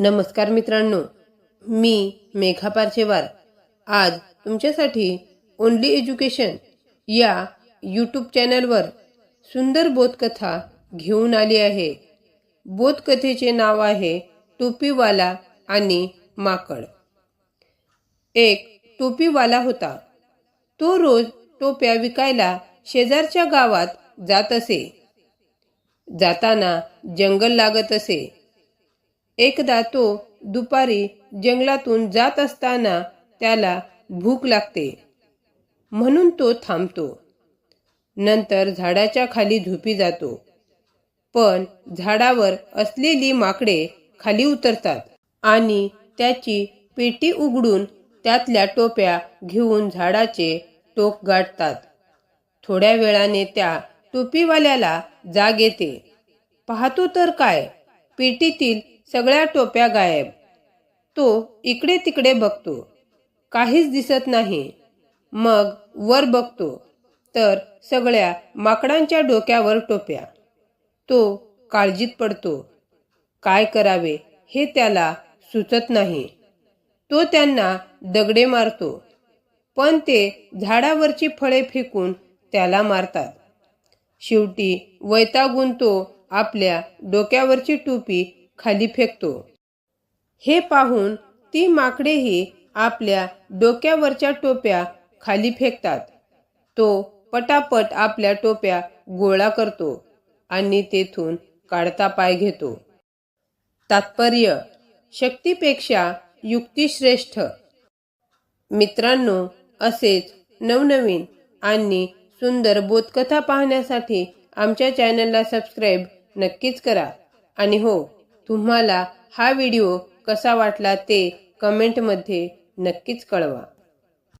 नमस्कार मित्रांनो मी मेघा पारचेवार. आज तुमच्यासाठी ओनली एज्युकेशन या यूट्यूब चॅनलवर सुंदर बोधकथा घेऊन आली आहे. बोधकथेचे नाव आहे टोपीवाला आणि माकड. एक टोपीवाला होता. तो रोज टोप्या विकायला शेजारच्या गावात जात असे. जाताना जंगल लागत असे. एकदा तो दुपारी जंगलातून जात असताना त्याला भूक लागते. म्हणून तो थांबतो. नंतर झाडाच्या खाली झोपी जातो. पण झाडावर असलेली माकडे खाली उतरतात आणि त्याची पेटी उघडून त्यातल्या टोप्या घेऊन झाडाचे टोक गाठतात. थोड्या वेळाने त्या टोपीवाल्याला जाग येते. पाहतो तर काय? पेटीतील सगळ्या टोप्या गायब. तो इकडे तिकडे बघतो. काहीच दिसत नाही. मग वर बघतो. तर सगळ्या माकडांच्या डोक्यावर टोप्या. तो काळजीत पडतो. काय करावे हे त्याला सुचत नाही. तो त्यांना दगडे मारतो. पण ते झाडावरची फळे फेकून त्याला मारतात. शेवटी वैतागून तो आपल्या डोक्यावरची टोपी खाली फेकतो. हे पाहून ती माकडेही आपल्या डोक्यावरच्या टोप्या खाली फेकतात. तो पटापट आपल्या टोप्या गोळा करतो आणि तेथून काढता पाय घेतो. तात्पर्य शक्तीपेक्षा युक्तीश्रेष्ठ. मित्रांनो असेच नवनवीन आणि सुंदर बोधकथा पाहण्यासाठी आमच्या चॅनलला सबस्क्राईब नक्कीच करा. आणि हो तुम्हाला हा व्हिडिओ कसा वाटला ते कमेंटमध्ये नक्कीच कळवा.